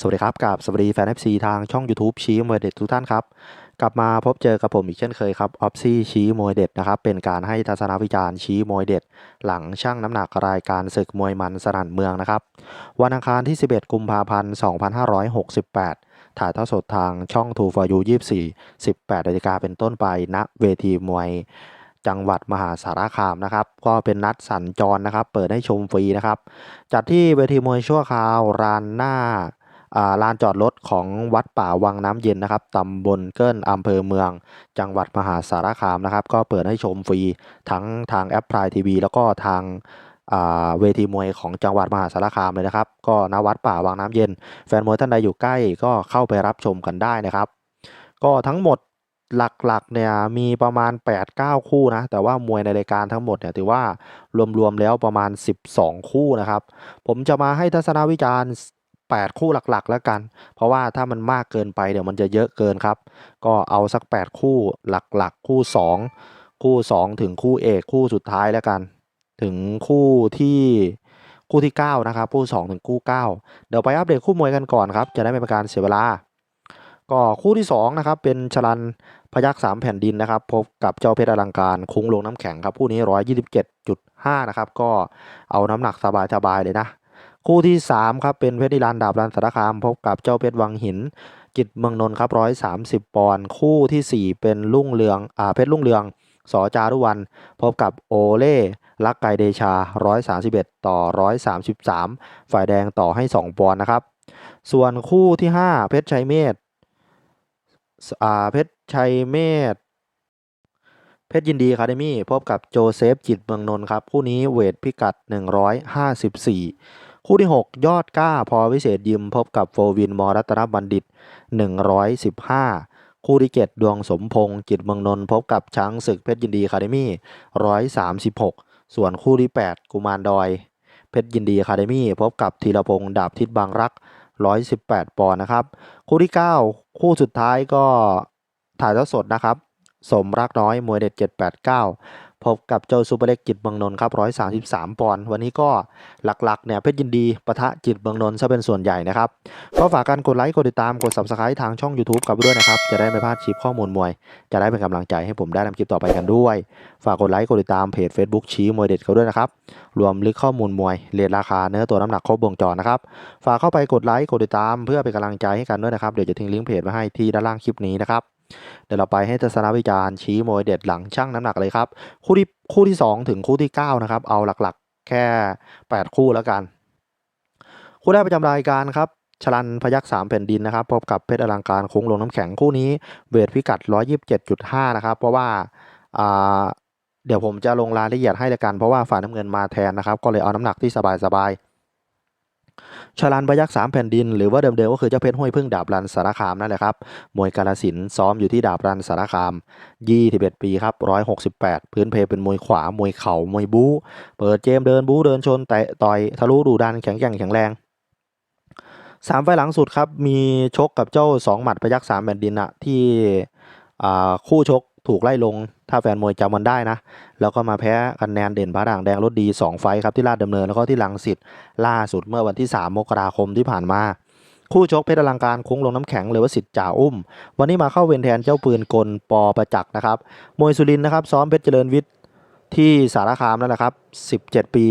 สวัสดีครับกับสวัสดีแฟน FC ทางช่อง YouTube ชี้มวยเด็ดทุกท่านครับ กลับมาพบเจอกับผมอีกเช่นเคยครับออฟซี่ชี้มวยเด็ดนะครับเป็นการให้ทัศนวิจารณ์ชี้มวยเด็ด หลังช่างน้ำหนักรายการศึกมวยมันสนั่นเมืองนะครับ วันอังคารที่ 11 กุมภาพันธ์ 2568 ถ่ายทอดสดทางช่อง2 for you 24 18นาฬิกาเป็นต้นไปณเวทีมวยจังหวัดมหาสารคามนะครับ ก็เป็นนัดสัญจรนะครับ เปิดให้ชมฟรีนะครับ จัดที่เวทีมวยชั่วคราวลานหน้า ลานจอดรถของวัดป่าวังน้ำเย็นนะครับตำบลเกิ้นอำเภอเมือง จังหวัดมหาสารคามนะครับ ก็เปิดให้ชมฟรีทั้งทางแอปพลายทีวีแล้วก็ทางเวทีมวยของจังหวัดมหาสารคามเลยนะครับ ก็ณวัดป่าวังน้ำเย็น แฟนมวยท่านใดอยู่ใกล้ก็เข้าไปรับชมกันได้นะครับ ก็ทั้งหมดหลักๆเนี่ยมีประมาณ 8-9 คู่นะ แต่ว่ามวยในรายการทั้งหมดเนี่ยถือว่ารวมๆแล้วประมาณ 12 คู่นะครับ ผมจะมาให้ทัศนวิจารณ์ 8 คู่หลักๆ แล้วกัน เพราะว่าถ้ามันมากเกินไปเดี๋ยวมันจะเยอะเกินครับ ก็เอาสัก 8 คู่หลักๆ คู่ 2 คู่ 2 ถึงคู่เอกคู่สุดท้ายแล้วกัน ถึงคู่ที่คู่ที่ 9 นะครับ คู่ 2 ถึงคู่ 9 เดี๋ยวไปอัปเดตคู่มวยกันก่อนครับ จะได้ไม่เป็นการเสียเวลา ก็คู่ที่ 2 นะครับ เป็นชลันพยักสามแผ่นดินนะครับ พบกับเจ้าเพชรอลังการคุ้งลงน้ำแข็งครับ คู่นี้ 127.5 นะครับ ก็เอาน้ำหนักสบายๆเลยนะ คู่ที่ 3 ครับ เป็นเพชรนิรันด์ดาบรันสารคาม พบกับเจ้าเพชรวังหิน จิตเมืองนนท์ครับ130ปอนด์คู่ทีสี่ 4 เป็นลุ่งเรืองอ่าเพชรลุ่งเรืองสอจารุวัน พบกับโอเล่ลักไกเดชา131ต่อ133ฝ่ายแดงต่อให้2ปอนด์นะครับ ส่วนคู่ที่5เพชรชัยเมธอ่าเพชรชัยเมธเพชรยินดีคาเดมี่พบกับโจเซฟจิตเมืองนนท์ครับ คู่นี้เวทพิกัด 154 คู่ที่ 6 ยอดกล้า พอวิเศษยิมพบกับโฟวินมอรัตนบัณฑิต 115 คู่ที่ 7 ดวงสมพงษ์จิตรเมืองนนท์พบกับช้างศึกเพชรยินดีคาเดมี่136 ส่วนคู่ที่ 8 กุมารดอย เพชรยินดีคาเดมี่พบกับธีรพงษ์ดาบทิศบางรัก 118 ปอนด์นะครับ คู่ที่ 9 คู่สุดท้ายก็ถ่ายทอดสดนะครับ สมรักน้อยมวยเด็ด 789 พบกับเจ้าซูเปอร์เล็กจิตรเมืองนนท์ครับ133ปอนด์วันนี้ก็หลักๆเนี่ยเพชรยินดีปะทะจิตรเมืองนนท์ซะเป็นส่วนใหญ่นะครับก็ฝากกันกดไลค์กดติดตามกด subscribe ทางช่อง YouTube กับด้วยนะครับ จะได้ไม่พลาดคลิปข้อมูลมวย จะได้เป็นกำลังใจให้ผมได้ทำคลิปต่อไปกันด้วย ฝากกดไลค์กดติดตามเพจ Facebook ชี้มวยเด็ดเขาด้วยนะครับรวมลึกข้อมูลมวยเรทราคาเนื้อตัวน้ำหนักครบวงจรนะครับฝากเข้าไปกดไลค์กดติดตามเพื่อเป็นกำลังใจให้กันด้วยนะครับเดี๋ยวจะทิ้งลิงก์เพจไว้ให้ที่ด้านล่างคลิปนี้นะครับ เดี๋ยวเราไปให้ทัศนวิจารณ์ชี้มวยเด็ดหลังช่างน้ำหนักเลยครับ คู่ที่คู่ที่ 2 ถึงคู่ที่ 9 นะครับ เอาหลักๆ แค่ 8 คู่แล้วกัน คู่แรกประจำรายการครับชลันพยักสามแผ่นดินนะครับพบกับเพชรอลังการโค้งลงน้ำแข็งคู่นี้เวทพิกัด 127.5 นะครับ เพราะว่าเดี๋ยวผมจะลงรายละเอียดให้ละกันเพราะว่าฝ่ายน้ำเงินมาแทนนะครับ ก็เลยเอาน้ำหนักที่สบาย ๆชลันพยักสามแผ่นดินหรือว่าเดิมๆก็คือเจ้าเพชรห้วยพึ่งดาบรันสารคามนั่นแหละครับ มวยกาลสินซ้อมอยู่ที่ดาบรันสารคาม 21 ปีครับ 168 พื้นเพเป็นมวยขวา มวยเข่า มวยบู๊ เปิดเกมเดินบู๊เดินชนเตะต่อยทะลุดูดันแข็งแกร่งแข็งแรงสามไฟหลังสุดครับ มีชกกับเจ้าสองหมัดพยักสามแผ่นดินอะที่คู่ชก ถูกไล่ลง ถ้าแฟนมวยจำมันได้นะ แล้วก็มาแพ้คะแนนเด่นพระด่างแดงรถดี 2 ไฟครับที่ลาดดำเนินแล้วก็ที่ลังสิตล่าสุดเมื่อวันที่ 3 มกราคมที่ผ่านมา คู่ชกเพชรอลังการคุ้งลงน้ำแข็งหรือว่าสิทธิ์จ่าอุ้ม วันนี้มาเข้าเวรแทนเจ้าปืนกลปอประจักษ์นะครับมวยสุรินทร์นะครับซ้อมเพชรเจริญวิทย์ที่สารคามนั่นแหละครับ 17 ปี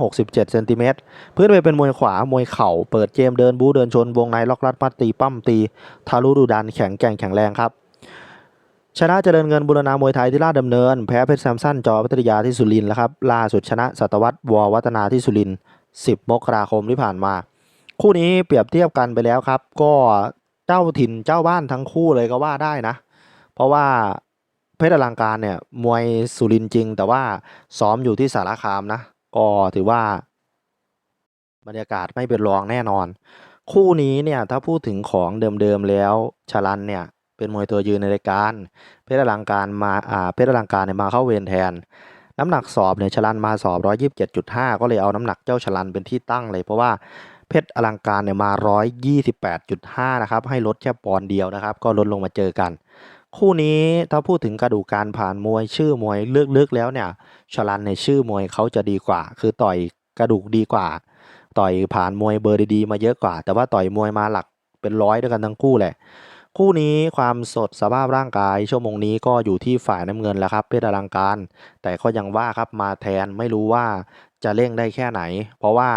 167 เซนติเมตร พื้นเพเป็นมวยขวา มวยเข่า เปิดเกมเดินบู๊เดินชน วงในล็อกรัดมัดตีปั้มตี ทะลุดูดันแข็งแกร่งแข็งแรงครับ ชนะเจริญเงินบุรณามวยไทยที่ลาดดำเนิน แพ้เพชรแซมสันจอพัทยาที่สุรินทร์แล้วครับล่าสุดชนะสัตวัตววัฒนาที่สุรินทร์10 มกราคมที่ผ่านมา คู่นี้เปรียบเทียบกันไปแล้วครับ ก็เจ้าถิ่นเจ้าบ้านทั้งคู่เลยก็ว่าได้นะ เพราะว่าเพชรอลังการเนี่ยมวยสุรินทร์จริง แต่ว่าซ้อมอยู่ที่สารคามนะ ก็ถือว่า บรรยากาศไม่เป็นรองแน่นอน คู่นี้เนี่ยถ้าพูดถึงของเดิมๆแล้วชลันเนี่ย เป็นมวยตัวยืนในรายการ เพชรอลังการมาอ่าเพชรอลังการเนี่ยมาเข้าเวรแทน น้ำหนักสอบเนี่ยชลันมาสอบ 127.5 ก็เลยเอาน้ำหนักเจ้าชลันเป็นที่ตั้งเลยเพราะว่าเพชรอลังการเนี่ยมา 128.5 นะครับ ให้ลดแค่ปอนเดียวนะครับ ก็ลดลงมาเจอกัน คู่นี้ถ้าพูดถึงกระดูกการผ่านมวยชื่อมวยเลึกๆแล้วเนี่ยชลันในชื่อมวยเขาจะดีกว่า คือต่อยกระดูกดีกว่า ต่อยผ่านมวยเบอร์ดีๆมาเยอะกว่า แต่ว่าต่อยมวยมาหลักเป็นร้อยด้วยกันทั้งคู่แหละ คู่นี้ความสดสภาพร่างกาย ชั่วโมงนี้ก็อยู่ที่ฝ่ายน้ำเงินแล้วครับเพชรอลังการ แต่ก็ยังว่าครับมาแทนไม่รู้ว่าจะเร่งได้แค่ไหน เพราะว่า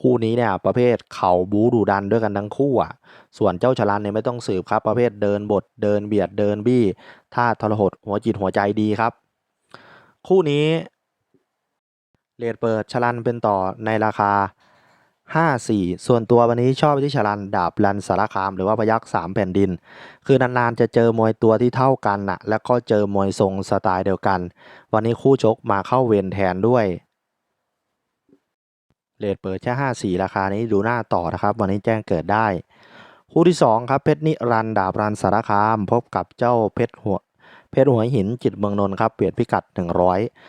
คู่นี้เนี่ยประเภทเข่าบูดูดันด้วยกันทั้งคู่อะ ส่วนเจ้าชลันเนี่ยไม่ต้องสืบครับ ประเภทเดินบทเดินเบียดเดินบี้ท่าทรหดหัวจิตหัวใจดีครับ คู่นี้เลดเปิดชลันเป็นต่อในราคา 5-4 ส่วนตัววันนี้ชอบที่ชลันดาบลันสารคาม หรือว่าพยักสามแผ่นดิน คือนานๆจะเจอมวยตัวที่เท่ากันนะแล้วก็เจอมวยทรงสไตล์เดียวกัน วันนี้คู่ชกมาเข้าเวรแทนด้วยเลทเปิดแค่ 54 ราคานี้ดูหน้าต่อนะครับ วันนี้แจ้งเกิดได้ คู่ที่ 2 ครับเพชรนิรันดร์ดาบรันสารคาม พบกับเจ้าเพชรหัว เพชรหัวหินจิตเมืองนนท์ครับเปลี่ยนพิกัด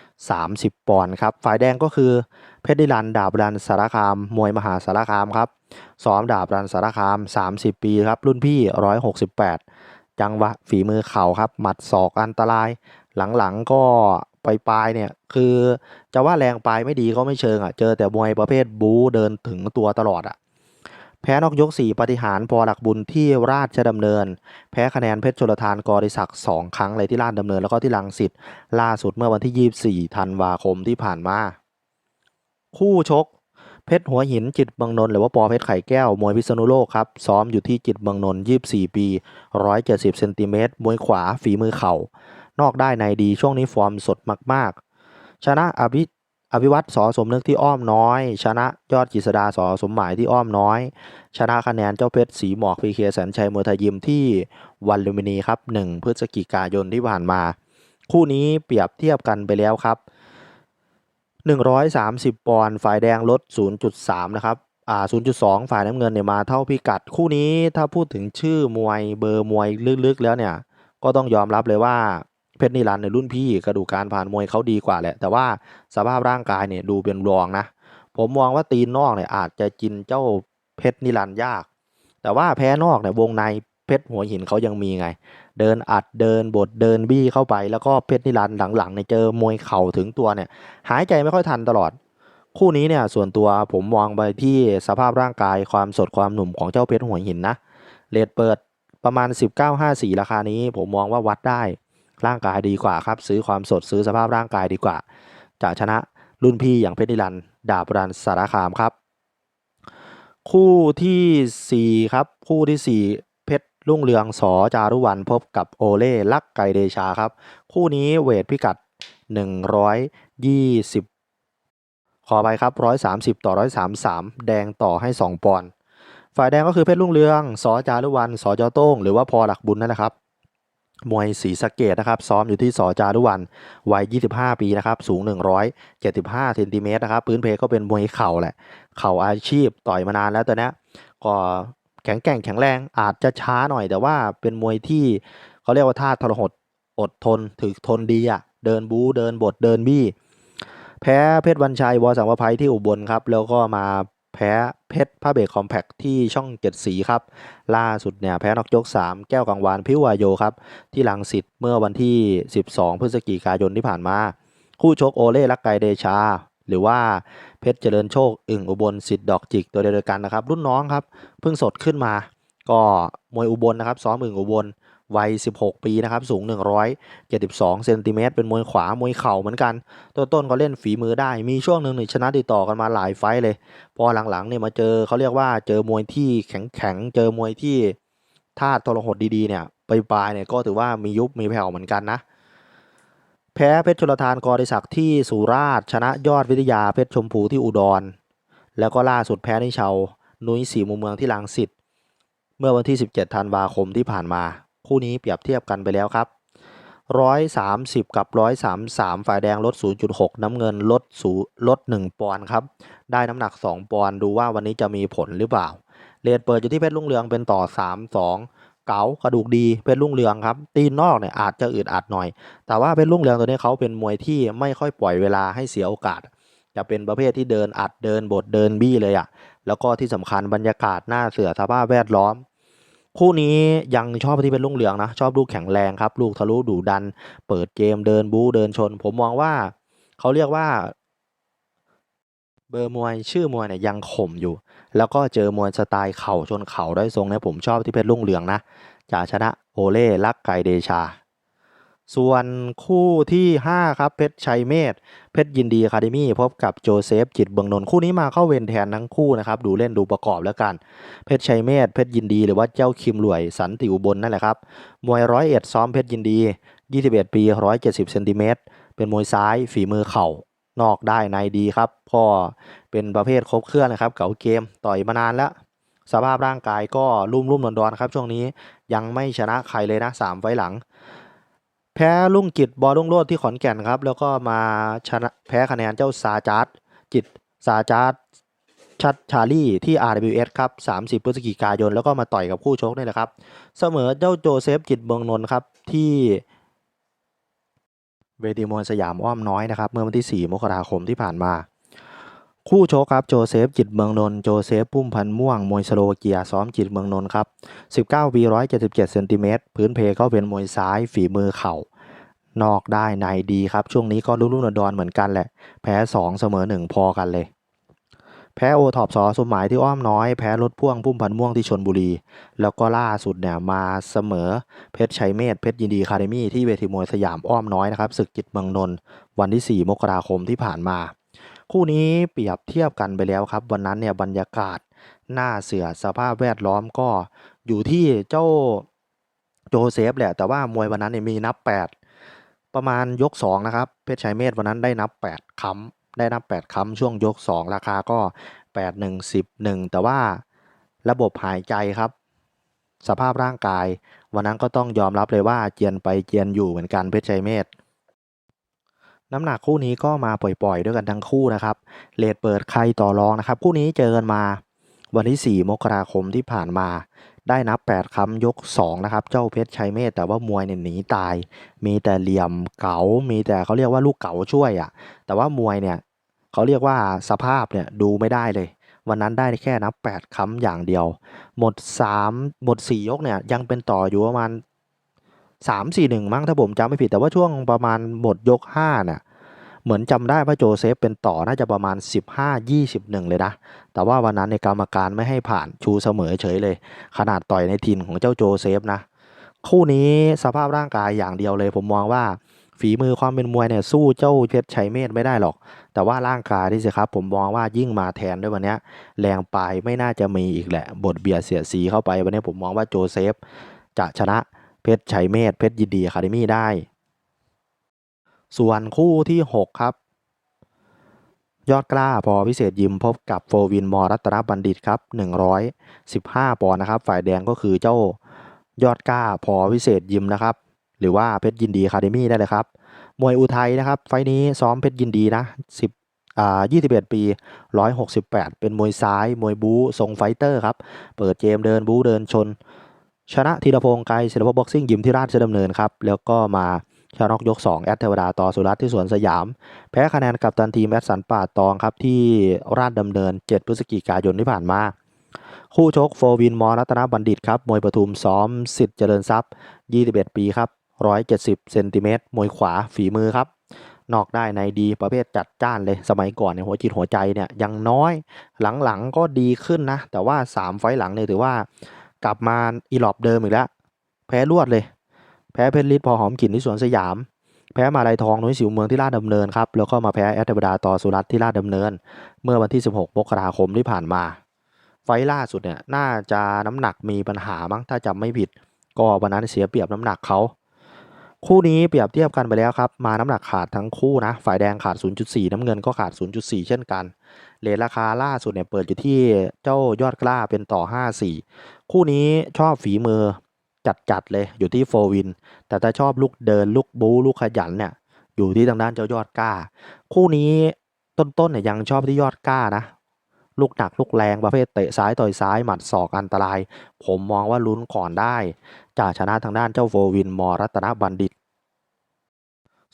130 ปอนด์ครับฝ่ายแดงก็คือเพชรนิรันดาบรันสารคาม มวยมหาสารคามครับซ้อมดาบรันสารคาม 30 ปีครับรุ่นพี่ 168 จังหวะฝีมือเข่าครับ หมัดศอกอันตราย หลังๆก็ปลายเนี่ยคือจะว่าแรงปลายไม่ดีก็ไม่เชิงอะเจอแต่มวยประเภทบู๊เดินถึงตัวตลอดอะ แพ้นอกยก 4 ปฏิหารพอหลักบุญที่ราชดำเนิน แพ้คะแนนเพชรชลทานกอริศักดิ์2ครั้งเลยที่ราชดำเนินแล้วก็ที่ลังสิตล่าสุดเมื่อวันที่ 24 ธันวาคมที่ผ่านมา คู่ชก เพชรหัวหินจิตเมืองนนท์หรือว่าปอเพชรไข่แก้ว มวยพิษณุโลกครับ ซ้อมอยู่ที่จิตเมืองนนท์24 ปี 170เซนติเมตรมวยขวาฝีมือเข่า นอกได้ในดีช่วงนี้ฟอร์มสดมาก ๆ ชนะอภิ อภิวัตสอสมนึกที่อ้อมน้อย ชนะยอดกฤษดาสอสมหมายที่อ้อมน้อย ชนะคะแนนเจ้าเพชรสีหมอกพีเคแสนชัยมวยไทยยิมที่วันลุมพินีครับ 1 พฤศจิกายนที่ผ่านมา คู่นี้เปรียบเทียบกันไปแล้วครับ 130 ปอนด์ฝ่ายแดงลด 0.3 นะครับอ่า0.2 ฝ่ายน้ำเงินเนี่ยมาเท่าพิกัด คู่นี้ถ้าพูดถึงชื่อมวยเบอร์มวยลึกๆแล้วเนี่ยก็ต้องยอมรับเลยว่า เพชรนิรันในรุ่นพี่กระดูกการผ่านมวยเขาดีกว่าแหละ แต่ว่าสภาพร่างกายเนี่ยดูเป็นรองนะ ผมมองว่าตีนนอกเนี่ยอาจจะกินเจ้าเพชรนิรันยาก แต่ว่าแพ้นอกเนี่ยวงในเพชรหัวหินเขายังมีไง เดินอัดเดินบดเดินบี้เข้าไป แล้วก็เพชรนิรันหลังๆเนี่ยเจอมวยเข่าถึงตัวเนี่ย หายใจไม่ค่อยทันตลอด คู่นี้เนี่ยส่วนตัวผมมองไปที่สภาพร่างกายความสดความหนุ่มของเจ้าเพชรหัวหินนะเลทเปิดประมาณ 19.54 ราคานี้ผมมองว่าวัดได้ ร่างกายดีกว่าครับ ซื้อความสดซื้อสภาพร่างกายดีกว่า จะชนะรุ่นพี่อย่างเพชรนิรันด์ดาบรันสารคามครับ คู่ทีสี่4 ครับ คู่ที่ 4 เพชรรุ่งเรืองสอจารุวรรณพบกับโอเล่ลักไกเดชาครับ คู่นี้เวทพิกัด 120 ขอไปครับ 130 ต่อ 133 แดงต่อให้ 2 ปอนด์ฝ่ายแดงก็คือเพชรรุ่งเรือง สอจารุวรรณสอจอโต้ง หรือว่าพอหลักบุญนั่นแหละครับ มวยศรีสะเกดนะครับ ซ้อมอยู่ที่สอจารุวรรณวัย 25 ปีนะครับ สูง 175เซนติเมตรนะครับพื้นเพก็เป็นมวยเข่าแหละ เข่าอาชีพต่อยมานานแล้วตัวนี้ก็แข็งแกร่งแข็งแรงอาจจะช้าหน่อย แต่ว่าเป็นมวยที่เขาเรียกว่าท่าทรหดอดทนถึกทนดีอะ เดินบู๊เดินบดเดินบี้ แพ้เพชรวันชัยวอสังวภัยที่อุบลครับ แล้วก็มา แพ้เพชรพระเบรกคอมแพคที่ช่องเจ็ดสีครับ ล่าสุดเนี่ยแพ้นอกยก 3 แก้วกังวานพิววายโยครับ ที่ลังสิตเมื่อวันที่ 12 พฤศจิกายนที่ผ่านมา คู่ชกโอเล่ลักไกเดชา หรือว่าเพชรเจริญโชค อึ่งอุบลสิทธิ์ดอกจิกตัวเดียวกันนะครับ รุ่นน้องครับ เพิ่งสดขึ้นมา ก็มวยอุบลนะครับซ้อมอึ่งอุบล วัย 16 ปีนะครับ สูง 172 เซนติเมตรเป็นมวยขวา มวยเข่าเหมือนกันตัวต้นก็เล่นฝีมือได้ มีช่วงหนึ่งนี่ชนะติดต่อกันมาหลายไฟเลย พอหลังๆเนี่ยมาเจอเขาเรียกว่าเจอมวยที่แข็งๆ เจอมวยที่ท่าทรหดดีๆ เนี่ยไปปลายเนี่ยก็ถือว่ามียุบมีแผ่วเหมือนกันนะ แพ้เพชรชลทานกอริศักดิ์ที่สุราษฎร์ชนะยอดวิทยาเพชรชมพูที่อุดร แล้วก็ล่าสุดแพ้นิเชานุ้ยสีมุมเมืองที่ลังสิตเมื่อวันที่ 17 ธันวาคมที่ผ่านมา คู่นี้เปรียบเทียบกันไปแล้วครับ 130 กับ 133 ฝ่ายแดงลด 0.6 น้ำเงินลดสูลด 1 ปอนด์ครับ ได้น้ำหนัก 2 ปอนด์ดูว่าวันนี้จะมีผลหรือเปล่าเลดเปิดอยู่ที่เพชรรุ่งเรืองเป็นต่อ 3 2เก๋ากระดูกดีเพชรรุ่งเรืองครับ ตีนนอกเนี่ยอาจจะอึดอัดหน่อย แต่ว่าเพชรรุ่งเรืองตัวนี้เขาเป็นมวยที่ไม่ค่อยปล่อยเวลาให้เสียโอกาส จะเป็นประเภทที่เดินอัดเดินบดเดินบี้เลยอะ่ะแล้วก็ที่สำคัญบรรยากาศหน้าเสือสภาพแวดล้อม คู่นี้ยังชอบที่เป็นลุงเรืองนะ ชอบลูกแข็งแรงครับ ลูกทะลุดุดัน เปิดเกมเดินบู๊เดินชน ผมมองว่าเขาเรียกว่า เบอร์มวยชื่อมวยเนี่ยยังข่มอยู่ แล้วก็เจอมวยสไตล์เข่าชนเข่าได้ทรงเนี่ยผมชอบที่เป็นลุ่งเรืองนะจะชนะโอเล่ลักไก่เดชา ส่วนคู่ที่ 5 ครับ เพชรชัยเมธเพชรยินดีคาเดมี่พบกับโจเซฟจิตเบืองนนท์คู่นี้มาเข้าเวรแทนทั้งคู่นะครับ ดูเล่นดูประกอบแล้วกัน เพชรชัยเมธเพชรยินดีหรือว่าเจ้าคิมหลวยสันติอุบลนั่นแหละครับ มวยร้อยเอ็ดซ้อมเพชรยินดี 21 ปี 170เซนติเมตรเป็นมวยซ้ายฝีมือเข่านอกได้ในดีครับพ่อเป็นประเภทครบเครื่องนะครับเก่าเกมต่อยมานานแล้วสภาพร่างกายก็รุ่มรุ่มดอนดอนครับช่วงนี้ยังไม่ชนะใครเลยนะสามไฟหลัง แพ้ลุงจิตบอลุงโรดที่ขอนแก่นครับ แล้วก็มาชนะแพ้คะแนนเจ้าซาจาร์ดจิตซาจาร์ดชัดชาลี่ที่ RWS ครับ 30 พฤศจิกายน แล้วก็มาต่อยกับคู่ชกนี่แหละครับ เสมอเจ้าโจเซฟจิตเบืองนนท์ครับ ที่เวทีมวยสยามอ้อมน้อยนะครับ เมื่อวันที่ 4 มกราคมที่ผ่านมา คู่โชกครับโจเซฟจิตเมืองนนท์โจเซฟปุ้มพันธ์ม่วงมวยสโลวาเกียซ้อมจิตเมืองนนท์ครับ19ปี177เซนติเมตรพื้นเพเขาเป็นมวยซ้ายฝีมือเข่านอกได้ในดีครับ ช่วงนี้ก็รุ่มรุ่มดอนเหมือนกันแหละ แพ้ 2 เสมอ 1 พอกันเลย แพ้โอท็อปสอสมหมายที่อ้อมน้อย แพ้รถพ่วงพุ่มพันธ์ม่วงที่ชนบุรี แล้วก็ล่าสุดเนี่ยมาเสมอเพชรชัยเมธเพชรยินดีคาเดมี่ที่เวทีมวยสยามอ้อมน้อยนะครับศึกจิตเมืองนนท์วันที่ 4 มกราคมที่ผ่านมา คู่นี้เปรียบเทียบกันไปแล้วครับ วันนั้นเนี่ยบรรยากาศหน้าเสือสภาพแวดล้อมก็อยู่ที่เจ้าโจเซฟแหละ แต่ว่ามวยวันนั้นเนี่ยมีนับ 8 ประมาณยก 2 นะครับ เพชรชัยเมธวันนั้นได้นับ 8ค้ำได้นับ 8ค้ำช่วงยก 2 ราคาก็ 8 1 10 1 แต่ว่าระบบหายใจครับ สภาพร่างกาย วันนั้นก็ต้องยอมรับเลยว่าเจียนไปเจียนอยู่เหมือนกันเพชรชัยเมธ น้ำหนักคู่นี้ก็มาปล่อยๆ ด้วยกันทั้งคู่นะครับ เลทเปิดใครต่อรองนะครับ คู่นี้เจอกันมา วันที่ 4 มกราคมที่ผ่านมา ได้นับ 8ค้ำยก 2 นะครับ เจ้าเพชรชัยเมธแต่ว่ามวยเนี่ยหนีตาย มีแต่เหลี่ยมเก๋า มีแต่เขาเรียกว่าลูกเก๋าช่วยอะ่ะ แต่ว่ามวยเนี่ยเขาเรียกว่าสภาพเนี่ยดูไม่ได้เลย วันนั้นได้แค่นับ 8ค้ำอย่างเดียว หมด 3 หมด 4 ยกเนี่ยยังเป็นต่ออยู่ประมาณ 3 4 1 มั้งถ้าผมจำไม่ผิดแต่ว่าช่วงประมาณหมดยก5น่ะเหมือนจำได้ว่าโจเซฟเป็นต่อน่าจะประมาณ 15-21 เลยนะ แต่ว่าวันนั้นในกรรมการไม่ให้ผ่านชูเสมอเฉยเลย ขนาดต่อยในถิ่นของเจ้าโจเซฟนะ คู่นี้สภาพร่างกายอย่างเดียวเลย ผมมองว่าฝีมือความเป็นมวยเนี่ยสู้เจ้าเพชรชัยเมธไม่ได้หรอก แต่ว่าร่างกายนี่สิครับ ผมมองว่ายิ่งมาแทนด้วยวันนี้แรงปลายไม่น่าจะมีอีกแหละ บทเบียดเสียสีเข้าไปวันนี้ผมมองว่าโจเซฟจะชนะ เพชรชัยเมธเพชรยินดีอะคาเดมี่ได้ ส่วนคู่ที่ 6 ครับ ยอดกล้าพอพิเศษยิมพบกับโฟวินมอรัตนบัณฑิตครับ 115 ปอนด์นะครับ ฝ่ายแดงก็คือเจ้ายอดกล้าพอพิเศษยิมนะครับ หรือว่าเพชรยินดีคาเดมี่ได้เลยครับ มวยอุทัยนะครับ ไฟนี้ซ้อมเพชรยินดีนะ 10อ่า21 ปี 168 เป็นมวยซ้าย มวยบู๊ทรงไฟเตอร์ครับ เปิดเกมเดินบู๊เดินชน ชนะธีรพงศ์ไกรศิลปบ็อกซิ่งยิมที่ราชดำเนินครับ แล้วก็มาชนะน็อกยก 2 แอดเทวดาต่อสุรัตน์ที่สวนสยาม แพ้คะแนนกับตันทีมแอดสันป่าตองครับ ที่ราชดำเนิน 7 พฤศจิกายนที่ผ่านมา คู่ชกโฟวินมอรัตนบัณฑิตครับ มวยปทุมซ้อมสิทธิ์เจริญทรัพย์ 21 ปีครับ 170 เซนติเมตรมวยขวาฝีมือครับ นอกได้ในดีประเภทจัดจ้านเลยสมัยก่อนเนี่ยหัวจิตหัวใจเนี่ยยังน้อยหลังๆก็ดีขึ้นนะ แต่ว่า 3 ไฟหลังเนี่ยถือว่า กลับมาอีหลอบเดิมอีกแล้ว แพ้รวดเลย แพ้เพชรลิศพอหอมกลิ่นที่สวนสยาม แพ้มาลายทองนุ้ยสิวเมืองที่ราชดำเนินครับ แล้วก็มาแพ้แอตเทวดาต่อสุรัตน์ที่ราชดำเนิน เมื่อวันที่ 16มกราคมที่ผ่านมา ไฟล์ล่าสุดเนี่ยน่าจะน้ำหนักมีปัญหามั้งถ้าจำไม่ผิด ก็วันนั้นเสียเปรียบน้ำหนักเขา คู่นี้เปรียบเทียบกันไปแล้วครับ มาน้ำหนักขาดทั้งคู่นะ ฝ่ายแดงขาด 0.4 น้ำเงินก็ขาด 0.4 เช่นกัน เลทราคาล่าสุดเนี่ยเปิดอยู่ที่เจ้ายอดกล้าเป็นต่อ 5-4 คู่นี้ชอบฝีมือจัดๆเลยอยู่ที่โฟวิน แต่ถ้าชอบลูกเดินลูกบูลูกขยันเนี่ยอยู่ที่ทางด้านเจ้ายอดกล้า คู่นี้ต้นๆเนี่ยยังชอบที่ยอดกล้านะ ลูกหนักลูกแรงประเภทเตะซ้ายต่อยซ้ายหมัดศอกอันตราย ผมมองว่าลุ้นก่อนได้จะชนะทางด้านเจ้าโฟวินมอรัตนบัณฑิต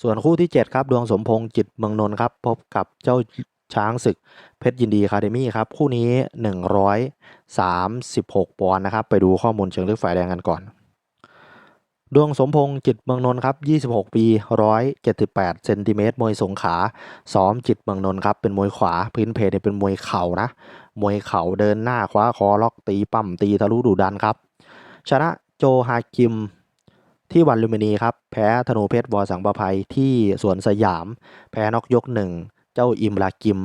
ส่วนคู่ที่ 7 ครับ ดวงสมพงษ์จิตเมืองนนท์ครับ พบกับเจ้าช้างศึกเพชรยินดีคาเดมี่ครับ คู่นี้ 136 ปอนด์นะครับ ไปดูข้อมูลเชิงลึกฝ่ายแดงกันก่อน ดวงสมพงษ์จิตเมืองนนท์ครับ 26 ปี 178 เซนติเมตร มวยสงขา ซ้อมจิตเมืองนนท์ครับ เป็นมวยขวา พื้นเพเนี่ยเป็นมวยเข่านะ มวยเข่าเดินหน้าคว้าคอล็อกตีปั้มตีทะลุดุดันครับ ชนะโจฮากิมที่วันลุมพินีครับ แพ้ธนูเพชรวอสังประภัยที่สวนสยาม แพ้นอกยกหนึ่ง เจ้าอิมรากิม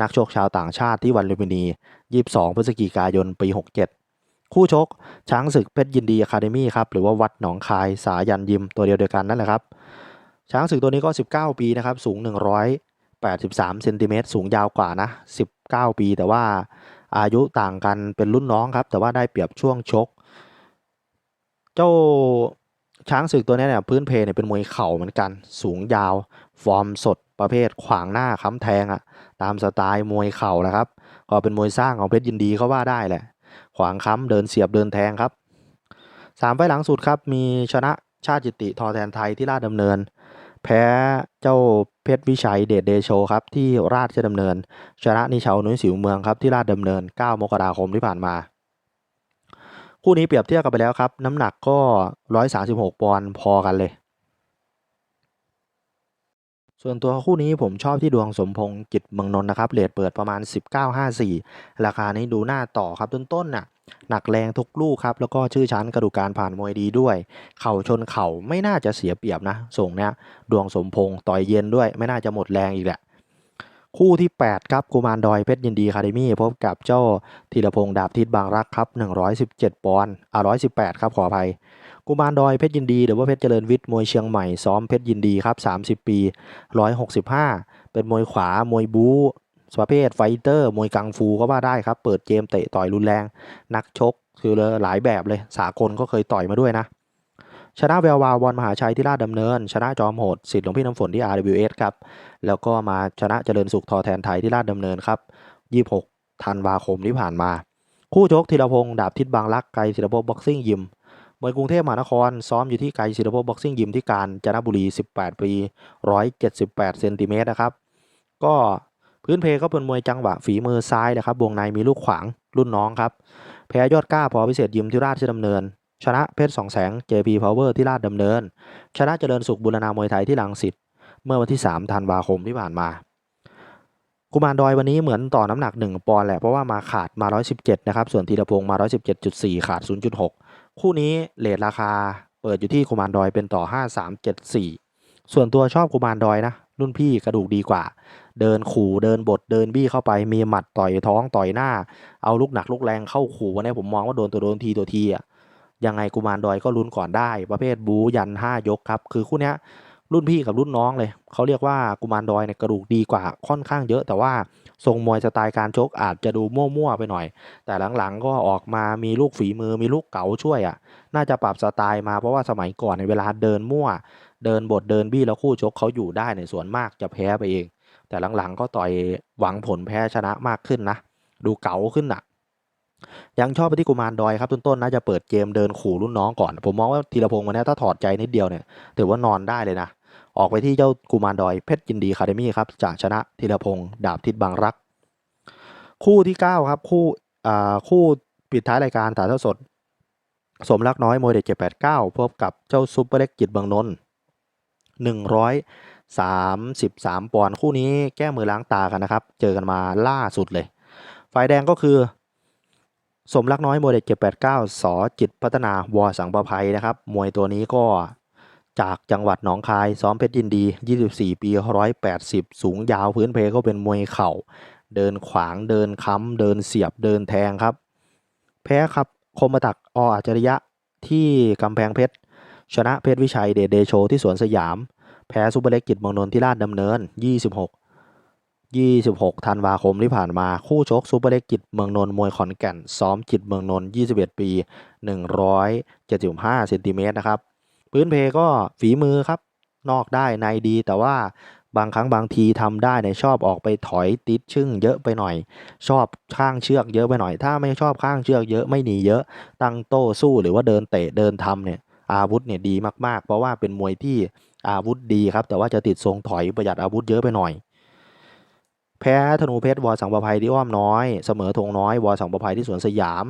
นักชกชาวต่างชาติที่วันลุมพินี 22 พฤศจิกายน ปี 67 คู่ชก ช้างศึกเพชรยินดีอะคาเดมี่ครับหรือว่าวัดหนองคายสายันยิมตัวเดียวเดียวกันนั่นแหละครับ ช้างศึกตัวนี้ก็ 19 ปีนะครับสูง 183เซนติเมตรสูงยาวกว่านะ 19 ปี แต่ว่าอายุต่างกันเป็นรุ่นน้องครับ แต่ว่าได้เปรียบช่วงชก เจ้าช้างศึกตัวนี้เนี่ยพื้นเพเนี่ยเป็นมวยเข่าเหมือนกัน สูงยาว ฟอร์มสดประเภทขวางหน้าค้ำแทงอะ่ะตามสไตล์มวยเข่านะครับ ก็เป็นมวยสร้างของเพชรยินดีเขาว่าได้แหละ ขวางค้ำเดินเสียบเดินแทงครับสามไฟหลังสุดครับมีชนะชาติจิตติทอแทนไทยที่ราชดำเนิน แพ้เจ้าเพชรวิชัยเดชเดโชครับที่ราชดำเนิน ชนะนิชาวนุ้ยสิวเมืองครับที่ราชดำเนิน 9 มกราคมที่ผ่านมาคู่นี้เปรียบเทียบกันไปแล้วครับ น้ำหนักก็ 136 ปอนด์พอกันเลย ส่วนตัวคู่นี้ผมชอบที่ดวงสมพงษ์จิตเมืองนนท์นะครับเลทเปิดประมาณ 19.54 ราคานี้ดูหน้าต่อครับต้นๆนน่ะหนักแรงทุกลูกครับ แล้วก็ชื่อชั้นกระดูกการผ่านมวยดีด้วย เข่าชนเข่าไม่น่าจะเสียเปรียบนะ ส่งเนี้ยดวงสมพงษ์ต่อยเย็นด้วย ไม่น่าจะหมดแรงอีกแหละ คู่ที่ 8 ครับกุมารดอยเพชรยินดีคาเดมี่พบกับเจ้าธีรพงษ์ดาบทิศบางรักครับ 117 ปอนด์อ่า118 ครับขออภัย กุมารดอยเพชรยินดีหรือว่าเพชรเจริญวิทย์มวยเชียงใหม่ซ้อมเพชรยินดีครับ 30 ปี 165 เป็นมวยขวามวยบู๊ประเภทไฟเตอร์มวยกังฟูก็ว่าได้ครับ เปิดเกมเตะต่อยรุนแรง นักชกคือหลายแบบเลย สากลก็เคยต่อยมาด้วยนะ ชนะแวววาวอนมหาชัยที่ราชดำเนิน ชนะจอมโหดสิทธิ์หลวงพี่น้ำฝนที่ RWS ครับ แล้วก็มาชนะเจริญสุขทอแทนไทยที่ราชดำเนินครับ 26 ธันวาคมที่ผ่านมา คู่ชกธีรพงษ์ดาบทิศบางรักไกรศิลปบ็อกซิ่งยิม มวยกรุงเทพมหานคร ซ้อมอยู่ที่ไกรศิลปบ็อกซิ่งยิมที่การจนบุรี 18 ปี 178 เซนติเมตรนะครับ ก็พื้นเพก็เป็นมวยจังหวะฝีมือซ้ายนะครับ วงในมีลูกขวางรุ่นน้องครับ แพ้ยอดกล้าพอพิเศษยิมที่ราชดำเนิน ชนะเพชรสองแสง JP Power ที่ราชดำเนิน ชนะเจริญสุขบุรณามวยไทยที่ลังสิตเมื่อวันที่ 3 ธันวาคมที่ผ่านมากุมารดอยวันนี้เหมือนต่อน้ำหนัก 1 ปอนด์แหละ เพราะว่ามาขาดมา 117 นะครับ ส่วนธีรพงศ์มา 117.4 ขาด 0.6 คู่นี้เลทราคาเปิดอยู่ที่กุมารดอยเป็นต่อ 5374 ส่วนตัวชอบกุมารดอยนะ รุ่นพี่กระดูกดีกว่า เดินขู่เดินบดเดินบี้เข้าไปมีหมัดต่อยท้องต่อยหน้า เอาลูกหนักลูกแรงเข้าขู่วันนี้ผมมองว่าโดนตัวโดนทีตัวทีอะยังไงกุมารดอยก็ลุ้นก่อนได้ ประเภทบูยัน 5 ยกครับ คือคู่เนี้ย รุ่นพี่กับรุ่นน้องเลย เขาเรียกว่ากุมารดอยเนี่ยกระดูกดีกว่าค่อนข้างเยอะ แต่ว่าทรงมวยสไตล์การชกอาจจะดูมั่วๆไปหน่อย แต่หลังๆก็ออกมามีลูกฝีมือมีลูกเก๋าช่วยอะ น่าจะปรับสไตล์มาเพราะว่าสมัยก่อนในเวลาเดินมั่ว เดินบทเดินบี้แล้วคู่ชกเขาอยู่ได้ในส่วนมากจะแพ้ไปเอง แต่หลังๆก็ต่อยหวังผลแพ้ชนะมากขึ้นนะ ดูเก๋าขึ้นอะยังชอบไปที่กุมารดอยครับต้นๆน่าจะเปิดเกมเดินขู่รุ่นน้องก่อน ผมมองว่าธีรพงศ์วันนี้ถ้าถอดใจนิดเดียวเนี่ยถือว่านอนได้เลยนะ ออกไปที่เจ้ากุมารดอยเพชรยินดีคาเดมี่ครับจะชนะธีรพงศ์ดาบทิศบางรัก คู่ที่ 9 ครับ คู่อ่าคู่ปิดท้ายรายการถ่ายทอดสด สมรักน้อยมวยเด็กเจ็ดแปดเก้าพบกับเจ้าซุปเปอร์เล็กจิตเบางนนท์หนึ่งร้อยสามสิบสามปอนด์คู่นี้แก้มือล้างตากันนะครับ เจอกันมาล่าสุดเลย ฝ่ายแดงก็คือ สมรักน้อยมวยเด็กเจ็ดแปดเก้าสอจิตพัฒนาวอสังประภัยนะครับ มวยตัวนี้ก็ จากจังหวัดหนองคาย ซ้อมเพชรยินดี 24 ปี 180 สูงยาวพื้นเพก็เป็นมวยเข่า เดินขวางเดินค้ำเดินเสียบเดินแทงครับ แพ้ครับคมตักออัจฉริยะที่กำแพงเพชร ชนะเพชรวิชัยเดชเดโชที่สวนสยาม แพ้ซุปเปอร์เล็กจิตเมืองนนท์ที่ราชดำเนิน 26 26 ธันวาคมที่ผ่านมาคู่ชกซุปเปอร์เล็กจิตเมืองนนท์มวยขอนแก่น ซ้อมจิตเมืองนนท์21 ปี 175เซนติเมตรนะครับ พื้นเพก็ฝีมือครับ นอกได้ในดี แต่ว่าบางครั้งบางทีทำได้เนี่ยชอบออกไปถอยติดชึ่งเยอะไปหน่อย ชอบข้างเชือกเยอะไปหน่อย ถ้าไม่ชอบข้างเชือกเยอะไม่หนีเยอะ ตั้งโต้สู้หรือว่าเดินเตะเดินทำเนี่ยอาวุธเนี่ยดีมากๆ เพราะว่าเป็นมวยที่อาวุธดีครับ แต่ว่าจะติดทรงถอยประหยัดอาวุธเยอะไปหน่อย แพ้ธนูเพชรวอสังประภัยที่อ้อมน้อย เสมอธงน้อยวอสังประภัยที่สวนสยาม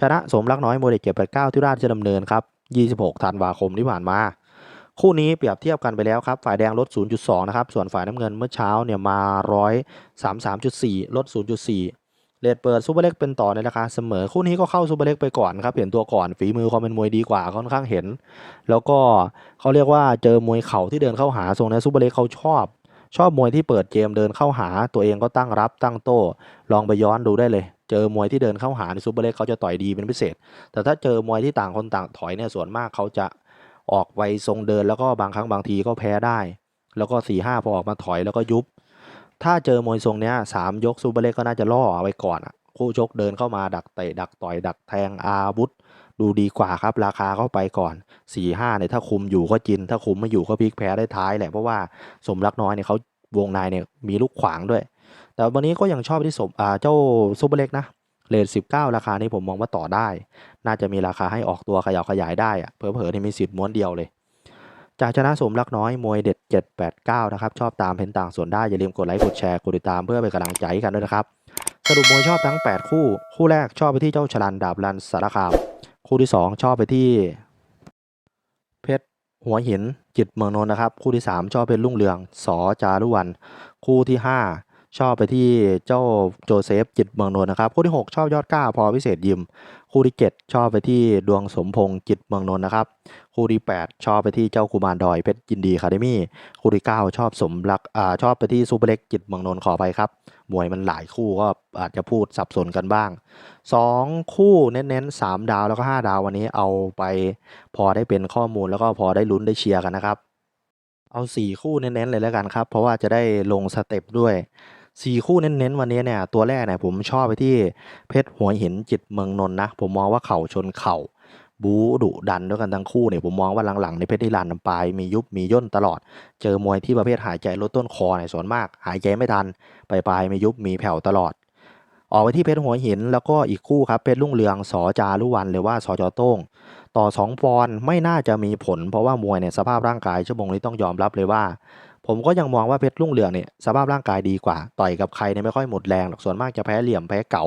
ชนะสมรักน้อยโมเดลเจ็ดแปดเก้าที่ราชดำเนินครับ 26ธันวาคมที่ผ่านมา คู่นี้เปรียบเทียบกันไปแล้วครับ ฝ่ายแดงลด 0.2 นะครับ ส่วนฝ่ายน้ำเงินเมื่อเช้าเนี่ยมา 133.4 ลด 0.4 เลทเปิดซูเปอร์เล็กเป็นต่อในราคาเสมอ คู่นี้ก็เข้าซูเปอร์เล็กไปก่อนครับเห็นตัวก่อนฝีมือความเป็นมวยดีกว่าค่อนข้างเห็น แล้วก็เขาเรียกว่าเจอมวยเข่าที่เดินเข้าหาทรงนี้ซูเปอร์เล็กเขาชอบชอบมวยที่เปิดเกมเดินเข้าหาตัวเองก็ตั้งรับตั้งโต้ ลองไปย้อนดูได้เลย เจอมวยที่เดินเข้าหาในซูเปอร์เล็กเขาจะต่อยดีเป็นพิเศษ แต่ถ้าเจอมวยที่ต่างคนต่างถอยเนี่ยส่วนมากเขาจะออกไปทรงเดินแล้วก็บางครั้งบางทีก็แพ้ได้ แล้วก็สี่ห้าพอออกมาถอยแล้วก็ยุบ ถ้าเจอมวยทรงเนี้ยสามยกซูเปอร์เล็กก็น่าจะล่อเอาไว้ก่อนอะคู่ชกเดินเข้ามาดักเตะดักต่อยดักแทงอาวุธดูดีกว่าครับราคาเข้าไปก่อนสี่ห้าเนี่ยถ้าคุมอยู่ก็จิน ถ้าคุมไม่อยู่ก็พลิกแพ้ได้ท้ายแหละเพราะว่าสมรักน้อยเนี่ยเขาวงในเนี่ยมีลูกขวางด้วย แต่วันนี้ก็ยังชอบที่สมอ่าเจ้าซูเปอร์เล็กนะเลทสิบเก้าราคานี้ผมมองว่าต่อได้ น่าจะมีราคาให้ออกตัวขยับขยายได้อะเผลอๆนี่มีสิทธิ์ม้วนเดียวเลย จากชนะสมรักน้อยมวยเด็ด 789 นะครับ ชอบตามเพนต่างส่วนได้ อย่าลืมกดไลค์กดแชร์กดติดตามเพื่อเป็นกำลังใจให้กันด้วยนะครับ สรุปมวยชอบทั้ง 8 คู่ คู่แรกชอบไปที่เจ้าชลันดาบรันสารคาม คู่ที่ 2 ชอบไปที่ เพชรหัวหินจิตเมืองนนท์นะครับ คู่ที่ 3 ชอบเป็นรุ่งเรืองสอจารุวัน คู่ที่ 5 ชอบไปที่เจ้าโจเซฟจิตเมืองนนท์นะครับ คู่ที่ 6 ชอบยอดกล้าพอพิเศษยิม คู่ที่ 7 ชอบไปที่ดวงสมพงษ์จิตเมืองนนท์นะครับ คู่ที่ 8 ชอบไปที่เจ้ากุมารดอยเพชรยินดีคาเดมี่ คู่ที่ 9 ชอบสมรักอ่าชอบไปที่ซูเปอร์เล็กจิตเมืองนนท์ขอไปครับ มวยมันหลายคู่ก็อาจจะพูดสับสนกันบ้าง 2 คู่เน้นๆ3ดาวแล้วก็ 5 ดาววันนี้เอาไปพอได้เป็นข้อมูลแล้วก็พอได้ลุ้นได้เชียร์กันนะครับเอา 4 คู่เน้นๆเลยแล้วกันครับ เพราะว่าจะได้ลงสเต็ปด้วย 4คู่เน้นๆวันนี้เนี่ยตัวแรกเนี่ยผมชอบไปที่เพชรหัวหินจิตเมืองนนท์นะ ผมมองว่าเข่าชนเข่าบูดุดันด้วยกันทั้งคู่เนี่ยผมมองว่าหลังๆในเพชรนิรันดร์ปลายมียุบมีย่นตลอด เจอมวยที่ประเภทหายใจลดต้นคอเนี่ยส่วนมาก หายใจไม่ทันปลายปลายๆมียุบมีแผ่วตลอด ออกไปที่เพชรหัวหินแล้วก็อีกคู่ครับเพชรรุ่งเรืองสอจารุวันหรือว่าสอจอโต้งต่อสองปอนไม่น่าจะมีผล เพราะว่ามวยเนี่ยสภาพร่างกายชั่วโมงนี้ต้องยอมรับเลยว่า ผมก็ยังมองว่าเพชรรุ่งเรืองเนี่ยสภาพร่างกายดีกว่า ต่อยกับใครเนี่ยไม่ค่อยหมดแรงหรอกส่วนมากจะแพ้เหลี่ยมแพ้เก๋า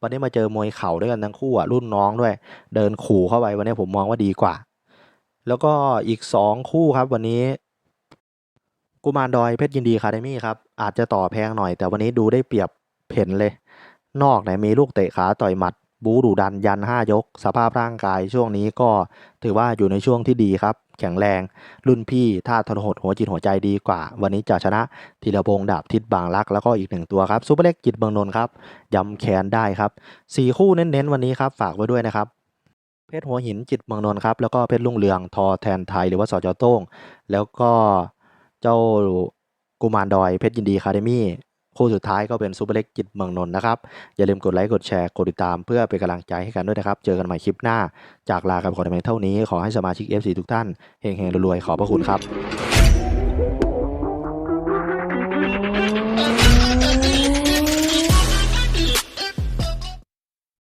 วันนี้มาเจอมวยเข่าด้วยกันทั้งคู่อะรุ่นน้องด้วย เดินขู่เข้าไปวันนี้ผมมองว่าดีกว่า แล้วก็อีกสองคู่ครับวันนี้กุมารดอยเพชรยินดีคาเดมี่ครับอาจจะต่อแพงหน่อย แต่วันนี้ดูได้เปรียบเห็นเลย นอกเนี่ยมีลูกเตะขาต่อยหมัด บูดูดันยัน 5 ยก สภาพร่างกายช่วงนี้ก็ถือว่าอยู่ในช่วงที่ดีครับ แข็งแรง รุ่นพี่ท่าทรหดหัวจิตหัวใจดีกว่า วันนี้จะชนะธีรพงษ์ดาบทิศบางรัก แล้วก็อีกหนึ่งตัวครับซูเปอร์เล็กจิตเมืองนนท์ครับย้ำแขนได้ครับสี่คู่เน้นๆวันนี้ครับฝากไว้ด้วยนะครับเพชรหัวหินจิตเมืองนนท์ครับแล้วก็เพชรรุ่งเรืองทอแทนไทยหรือว่าสจโต้งแล้วก็เจ้ากุมารดอยเพชรยินดีคาเดมี่ คู่สุดท้ายก็เป็นซูเปอร์เล็กจิตเมืองนนท์นะครับ อย่าลืมกดไลค์ กดแชร์ กดติดตามเพื่อเป็นกำลังใจให้กันด้วยนะครับ เจอกันใหม่คลิปหน้า จากลากันก่อนในเท่านี้ ขอให้สมาชิก FC ทุกท่านเฮงๆรวยๆขอบพระคุณครับ